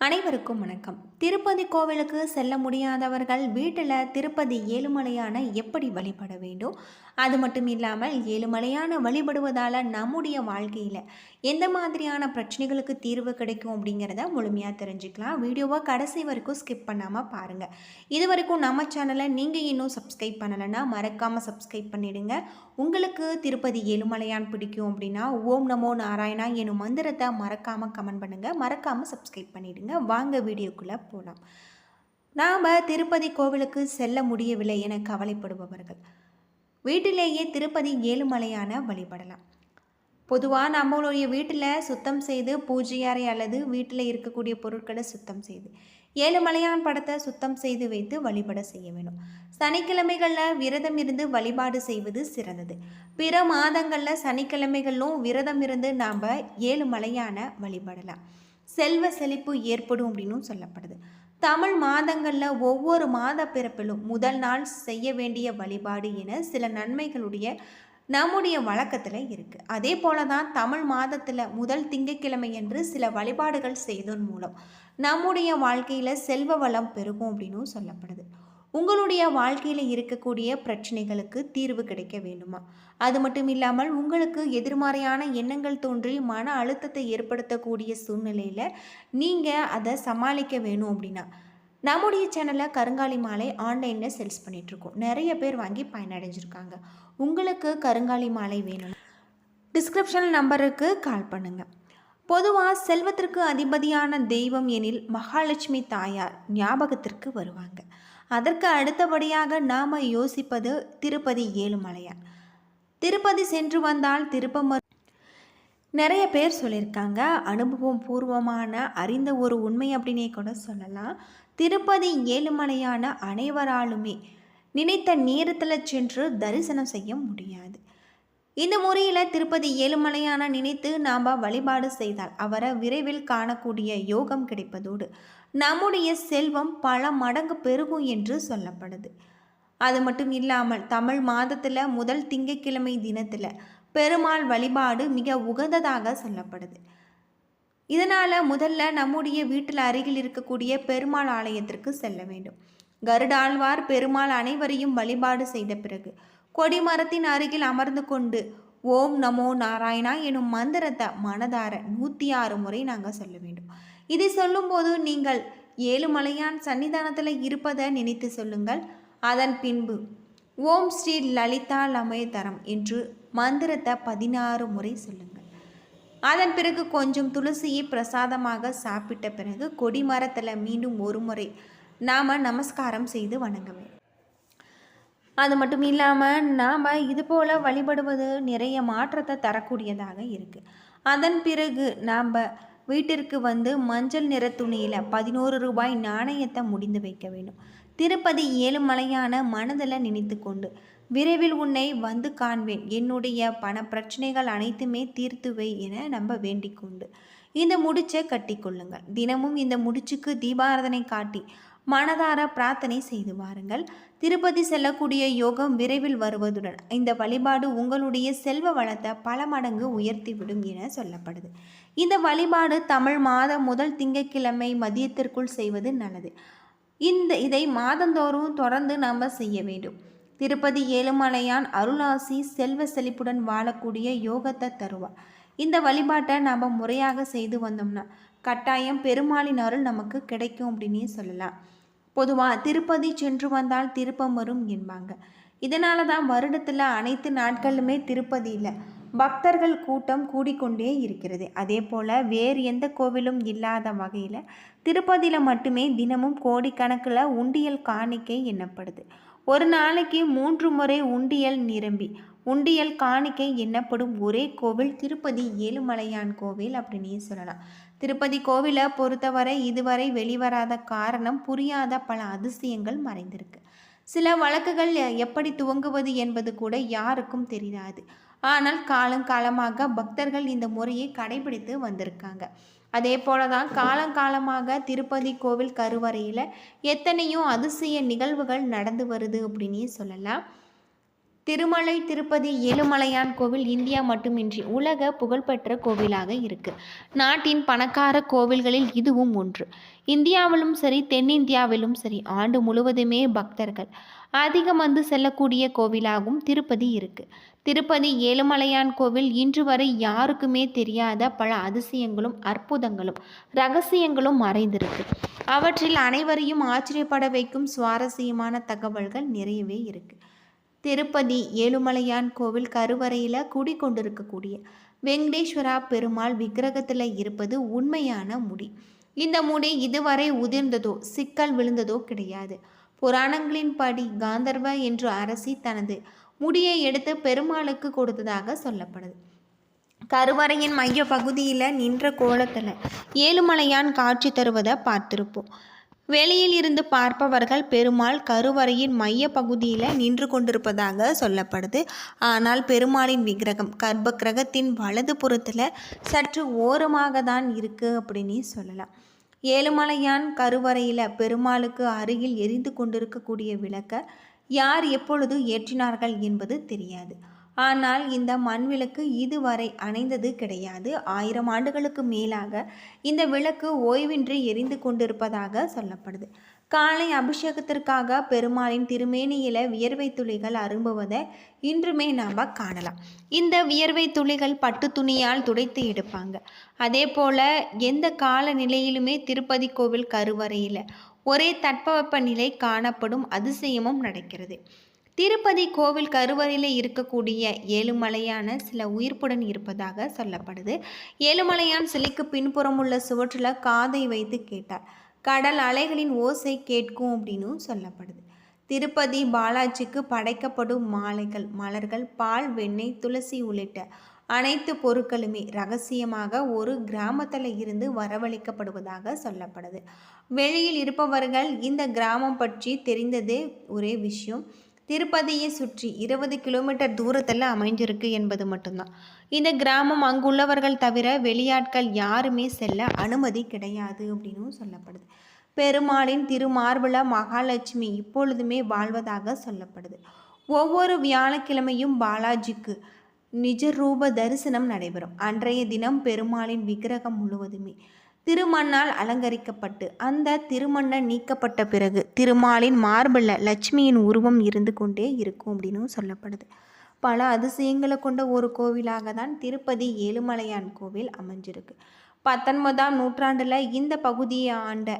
அனைவருக்கும் வணக்கம். திருப்பதி கோவிலுக்கு செல்ல முடியாதவர்கள் வீட்டில் திருப்பதி ஏழுமலையான எப்படி வழிபட வேண்டும்? அது மட்டும் இல்லாமல் ஏழுமலையான வழிபடுவதால் நம்முடைய வாழ்க்கையில் எந்த மாதிரியான பிரச்சனைகளுக்கு தீர்வு கிடைக்கும் அப்படிங்கிறத முழுமையாக தெரிஞ்சுக்கலாம். வீடியோவை கடைசி வரைக்கும் ஸ்கிப் பண்ணாமல் பாருங்கள் இது வரைக்கும் நம்ம சேனலை நீங்கள் இன்னும் சப்ஸ்கிரைப் பண்ணலைன்னா மறக்காமல் சப்ஸ்கிரைப் பண்ணிடுங்க. உங்களுக்கு திருப்பதி ஏழுமலையான் பிடிக்கும் அப்படின்னா ஓம் நமோ நாராயணா எனும் மந்திரத்தை மறக்காமல் கமெண்ட் பண்ணுங்கள் மறக்காமல் சப்ஸ்கிரைப் பண்ணிடுங்க. வாங்க வீடியோக்குள்ளே போகலாம் நாம் திருப்பதி கோவிலுக்கு செல்ல முடியவில்லை என கவலைப்படுபவர்கள். வீட்டிலேயே திருப்பதி ஏழுமலையான வழிபடலாம். பொதுவாக நம்மளுடைய வீட்டில் சுத்தம் செய்து பூஜை அறை அல்லது வீட்டில் இருக்கக்கூடிய பொருட்களை சுத்தம் செய்து ஏழுமலையான் படத்தை சுத்தம் செய்து வைத்து வழிபட செய்ய வேண்டும். சனிக்கிழமைகளில் விரதம் இருந்து வழிபாடு செய்வது சிறந்தது. பிற மாதங்களில் சனிக்கிழமைகளிலும் விரதம் இருந்து நாம் ஏழுமலையான வழிபடலாம். செல்வ செழிப்பு ஏற்படும் அப்படின்னும் சொல்லப்படுது. தமிழ் மாதங்களில் ஒவ்வொரு மாத பிறப்பிலும் முதல் நாள் செய்ய வேண்டிய வழிபாடு என சில நன்மைகளுடைய நம்முடைய வழக்கத்தில் இருக்குது அதே போல தான் தமிழ் மாதத்தில் முதல் திங்கட்கிழமை என்று சில வழிபாடுகள் செய்ததன் மூலம் நம்முடைய வாழ்க்கையில் செல்வ வளம் பெருகும் அப்படின்னும் சொல்லப்படுது. உங்களுடைய வாழ்க்கையில் இருக்கக்கூடிய பிரச்சனைகளுக்கு தீர்வு கிடைக்க வேண்டுமா? அது மட்டும் இல்லாமல் உங்களுக்கு எதிர்மறையான எண்ணங்கள் தோன்றி மன அழுத்தத்தை ஏற்படுத்தக்கூடிய சூழ்நிலையில் நீங்கள் அதை சமாளிக்க வேணும் அப்படின்னா நம்முடைய சேனலில் கருங்காலி மாலை ஆன்லைனில் சேல்ஸ் பண்ணிகிட்ருக்கோம் நிறைய பேர் வாங்கி பயனடைஞ்சிருக்காங்க. உங்களுக்கு கருங்காலி மாலை வேணும் டிஸ்கிரிப்ஷன் நம்பருக்கு கால் பண்ணுங்கள் பொதுவாக செல்வத்திற்கு அதிபதியான தெய்வம் எனில் மகாலட்சுமி தாயார் ஞாபகத்திற்கு வருவாங்க. அதற்கு அடுத்தபடியாக நாம் யோசிப்பது திருப்பதி ஏழுமலையார் திருப்பதி சென்று வந்தால் திருப்பமர் நிறைய பேர் சொல்லியிருக்காங்க. அனுபவம் பூர்வமான அறிந்த ஒரு உண்மை அப்படின்னே கூட சொல்லலாம். திருப்பதி ஏழுமலையான அனைவராலுமே நினைத்த நேரத்தில் சென்று தரிசனம் செய்ய முடியாது. இந்த முறையில் திருப்பதி ஏழுமலையான நினைத்து நாம் வழிபாடு செய்தால் அவரை விரைவில் காணக்கூடிய யோகம் கிடைப்பதோடு நம்முடைய செல்வம் பல மடங்கு பெருகும் என்று சொல்லப்படுது. அது மட்டும் இல்லாமல் தமிழ் மாதத்தில் முதல் திங்கட்கிழமை தினத்தில் பெருமாள் வழிபாடு மிக உகந்ததாக சொல்லப்படுது. இதனால் முதல்ல நம்முடைய வீட்டில் அருகில் இருக்கக்கூடிய பெருமாள் ஆலயத்திற்கு செல்ல வேண்டும். கருடாழ்வார் பெருமாள் அனைவரையும் வழிபாடு செய்த பிறகு கொடிமரத்தின் அருகில் அமர்ந்து கொண்டு ஓம் நமோ நாராயணா எனும் மந்திரத்தை மனதார நூற்றி ஆறு முறை நாங்கள் சொல்ல வேண்டும். இதை சொல்லும்போது நீங்கள் ஏழுமலையான் சன்னிதானத்தில் இருப்பதை நினைத்து சொல்லுங்கள். அதன் பின்பு ஓம் ஸ்ரீ லலிதா லமயதரம் என்று மந்திரத்தை பதினாறு முறை சொல்லுங்கள். அதன் பிறகு கொஞ்சம் துளசியை பிரசாதமாக சாப்பிட்ட பிறகு கொடிமரத்தில் மீண்டும் ஒரு முறை நாம் நமஸ்காரம் செய்து வணங்க வேண்டும் அது மட்டும் இல்லாமல் நாம் இது போல் வழிபடுவது நிறைய மாற்றத்தை தரக்கூடியதாக இருக்குது அதன் பிறகு நாம் வீட்டிற்கு வந்து மஞ்சள் நிற துணியில் பதினோரு ரூபாய் நாணயத்தை முடிந்து வைக்க வேண்டும். திருப்பதி ஏழுமலையான மனதில் நினைத்து கொண்டு விரைவில் உன்னை வந்து காண்பேன். என்னுடைய பண பிரச்சனைகள் அனைத்துமே தீர்த்துவை என நம்ப வேண்டிக் கொண்டு. இந்த முடிச்சை கட்டிக்கொள்ளுங்கள் தினமும் இந்த முடிச்சுக்கு தீபாரதனை காட்டி மனதார பிரார்த்தனை செய்து வாருங்கள். திருப்பதி செல்லக்கூடிய யோகம் விரைவில் வருவதுடன் இந்த வழிபாடு உங்களுடைய செல்வ வளத்தை பல மடங்கு உயர்த்திவிடும் என சொல்லப்படுது. இந்த வழிபாடு தமிழ் மாதம் முதல் திங்கட்கிழமை மதியத்திற்குள் செய்வது நல்லது. இந்த இதை மாதந்தோறும் தொடர்ந்து நாம் செய்ய வேண்டும். திருப்பதி ஏழுமலையான் அருளாசி செல்வ செழிப்புடன் வாழக்கூடிய யோகத்தை தருவார் இந்த வழிபாட்டை நாம் முறையாக செய்து வந்தோம்னா கட்டாயம் பெருமாளின் அருள் நமக்கு கிடைக்கும் அப்படின்னே சொல்லலாம். பொதுவாக திருப்பதி சென்று வந்தால் திருப்பம் வரும் என்பாங்க. இதனால தான் வருடத்தில் அனைத்து நாட்களுமே திருப்பதியில் பக்தர்கள் கூட்டம் கூடிக்கொண்டே இருக்கிறது. அதே போல் வேறு எந்த கோவிலும் இல்லாத வகையில் திருப்பதியில் மட்டுமே தினமும் கோடிக்கணக்கில் உண்டியல் காணிக்கை எண்ணப்படுது. ஒரு நாளைக்கு மூன்று முறை உண்டியல் நிரம்பி. உண்டியல் காணிக்கை எண்ணப்படும் ஒரே கோவில் திருப்பதி ஏழுமலையான் கோவில் அப்படின்னே சொல்லலாம். திருப்பதி கோவிலை பொறுத்தவரை இதுவரை வெளிவராத காரணம் புரியாத பல அதிசயங்கள் மறைந்திருக்கு. சில வழக்குகள் எப்படி துவங்குவது என்பது கூட யாருக்கும் தெரியாது. ஆனால் காலங்காலமாக பக்தர்கள் இந்த முறையை கடைபிடித்து வந்திருக்காங்க. அதே போல தான் காலங்காலமாக திருப்பதி கோவில் கருவறையில் எத்தனையோ அதிசய நிகழ்வுகள் நடந்து வருது அப்படின்னே சொல்லலாம். திருமலை திருப்பதி ஏழுமலையான் கோவில் இந்தியா மட்டுமின்றி உலக புகழ்பெற்ற கோவிலாக இருக்கு. நாட்டின் பணக்கார கோவில்களில் இதுவும் ஒன்று. இந்தியாவிலும் சரி தென்னிந்தியாவிலும் சரி ஆண்டு முழுவதுமே பக்தர்கள் அதிகம் வந்து செல்லக்கூடிய கோவிலாகவும் திருப்பதி இருக்கு. திருப்பதி ஏழுமலையான் கோவில் இன்று வரை யாருக்குமே தெரியாத பல அதிசயங்களும் அற்புதங்களும் ரகசியங்களும் மறைந்திருக்கு. அவற்றில் அனைவரையும் ஆச்சரியப்பட வைக்கும் சுவாரஸ்யமான தகவல்கள் நிறையவே இருக்குது திருப்பதி ஏழுமலையான் கோவில் கருவறையில் குடிக்கொண்டிருக்கக்கூடிய வெங்கடேஸ்வரா பெருமாள் விக்கிரகத்தில் இருப்பது உண்மையான முடி. இந்த முடி இதுவரை உதிர்ந்ததோ சிக்கல் விழுந்ததோ கிடையாது. புராணங்களின்படி காந்தர்வ என்ற அரசி தனது முடியை எடுத்து பெருமாளுக்கு கொடுத்ததாக சொல்லப்படுது. கருவறையின் மைய பகுதியில் நின்ற கோலத்தில் ஏழுமலையான் காட்சி தருவதை பார்த்திருப்போம். வெளியில் இருந்து பார்ப்பவர்கள் பெருமாள் கருவறையின் மைய பகுதியில் நின்று கொண்டிருப்பதாக சொல்லப்படுது. ஆனால் பெருமாளின் விக்கிரகம் கர்ப்ப கிரகத்தின் வலது புறத்தில் சற்று ஓரமாக தான் இருக்குது அப்படின்னு சொல்லலாம். ஏழுமலையான் கருவறையில் பெருமாளுக்கு அருகில் எரிந்து கொண்டிருக்கக்கூடிய விளக்க யார் எப்பொழுது ஏற்றினார்கள் என்பது தெரியாது. ஆனால் இந்த மண் விளக்கு இதுவரை அணைந்தது கிடையாது. ஆயிரம் ஆண்டுகளுக்கு மேலாக இந்த விளக்கு ஓய்வின்றி எரிந்து கொண்டிருப்பதாக சொல்லப்படுது. காலை அபிஷேகத்திற்காக பெருமாளின் திருமேனியில வியர்வை துளிகள் அரும்புவதை இன்றுமே நாம் காணலாம். இந்த வியர்வை துளிகள் பட்டு துணியால் துடைத்து எடுப்பாங்க. அதே போல் எந்த கால நிலையிலுமே திருப்பதி கோவில் கருவறையில் ஒரே தட்பவெப்ப நிலை காணப்படும் அதிசயமும் நடக்கிறது. திருப்பதி கோவில் கருவறையில் இருக்கக்கூடிய ஏழுமலையான சில உயிர்ப்புடன் இருப்பதாக சொல்லப்படுது. ஏழுமலையான் சிலைக்கு பின்புறம் உள்ள சுவற்றில் காதை வைத்து கேட்டார். கடல் அலைகளின் ஓசை கேட்கும் அப்படின்னு சொல்லப்படுது. திருப்பதி பாலாஜிக்கு படைக்கப்படும் மாலைகள் மலர்கள் பால் வெண்ணெய் துளசி உள்ளிட்ட அனைத்து பொருட்களுமே ரகசியமாக ஒரு கிராமத்தில் இருந்து வரவழைக்கப்படுவதாக சொல்லப்படுது. வெளியில் இருப்பவர்கள் இந்த கிராமம் பற்றி தெரிந்ததே ஒரே விஷயம். திருப்பதியை சுற்றி இருபது கிலோமீட்டர் தூரத்தில் அமைஞ்சிருக்கு என்பது மட்டும்தான். இந்த கிராமம் அங்குள்ளவர்கள் தவிர வெளியாட்கள் யாருமே செல்ல அனுமதி கிடையாது அப்படின்னும் சொல்லப்படுது. பெருமாளின் திருமார்பல மகாலட்சுமி இப்பொழுதுமே வாழ்வதாக சொல்லப்படுது. ஒவ்வொரு வியாழக்கிழமையும் பாலாஜிக்கு நிஜரூப தரிசனம் நடைபெறும். அன்றைய தினம் பெருமாளின் விக்கிரகம் முழுவதுமே. திருமண்ணால் அலங்கரிக்கப்பட்டு அந்த திருமண்ணன் நீக்கப்பட்ட பிறகு திருமாலின் மார்பில் லட்சுமியின் உருவம் இருந்து கொண்டே இருக்கும் அப்படின்னு சொல்லப்படுது. பல அதிசயங்களை கொண்ட ஒரு கோவிலாக தான் திருப்பதி ஏழுமலையான் கோவில் அமைஞ்சிருக்கு. பத்தொன்பதாம் நூற்றாண்டில் இந்த பகுதியை ஆண்ட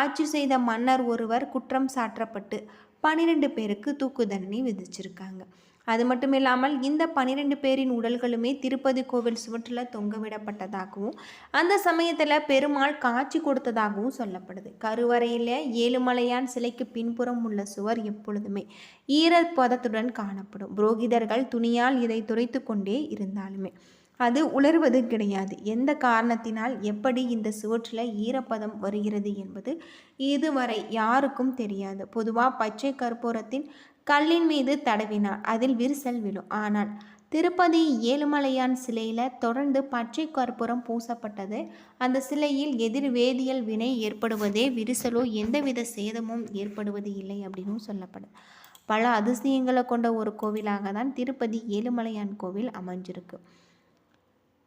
ஆட்சி செய்த மன்னர் ஒருவர் குற்றம் சாற்றப்பட்டு பன்னிரெண்டு பேருக்கு தூக்கு தண்டனை விதிச்சிருக்காங்க. அது மட்டும் இல்லாமல் இந்த பனிரெண்டு பேரின் உடல்களுமே திருப்பதி கோவில் சுவற்றில் தொங்கவிடப்பட்டதாகவும் அந்த சமயத்தில் பெருமாள் காட்சி கொடுத்ததாகவும் சொல்லப்படுது. கருவறையில் ஏழுமலையான் சிலைக்கு பின்புறம் உள்ள சுவர் எப்பொழுதுமே ஈரப்பதத்துடன் காணப்படும். புரோகிதர்கள் துணியால் இதை துரைத்து கொண்டே இருந்தாலுமே அது உலர்வது கிடையாது. எந்த காரணத்தினால் எப்படி இந்த சுவற்றில் ஈரப்பதம் வருகிறது என்பது இதுவரை யாருக்கும் தெரியாது. பொதுவாக பச்சை கற்பூரத்தின் கல்லின் மீது தடவினார். அதில் விரிசல் விழும். ஆனால் திருப்பதி ஏழுமலையான் சிலையில் தொடர்ந்து பச்சை கற்பூரம் பூசப்பட்டது. அந்த சிலையில் எதிர் வேதியியல் வினை ஏற்படுவதே விரிசலோ எந்தவித சேதமும் ஏற்படுவது இல்லை அப்படின்னு சொல்லப்படும். பல அதிசயங்களை கொண்ட ஒரு கோவிலாக தான் திருப்பதி ஏழுமலையான் கோவில் அமைஞ்சிருக்கு.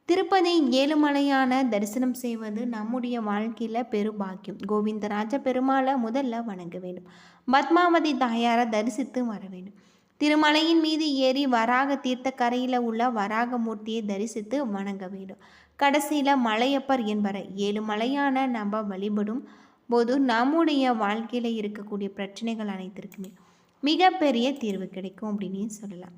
திருப்பதி ஏழுமலையான தரிசனம் செய்வது நம்முடைய வாழ்க்கையில் பெருபாக்கியம் கோவிந்தராஜ பெருமாளை முதல்ல வணங்க வேண்டும். பத்மாவதி தாயாரை தரிசித்து வர வேண்டும். திருமலையின் மீது ஏறி வராக தீர்த்த கரையில் உள்ள வராகமூர்த்தியை தரிசித்து வணங்க வேண்டும். கடைசியில் மலையப்பர் என்பரை ஏழு மலையான நம்ம வழிபடும் போது நம்முடைய வாழ்க்கையில் இருக்கக்கூடிய பிரச்சனைகள் அனைத்திற்குமே மிகப்பெரிய தீர்வு கிடைக்கும் அப்படின்னு சொல்லலாம்.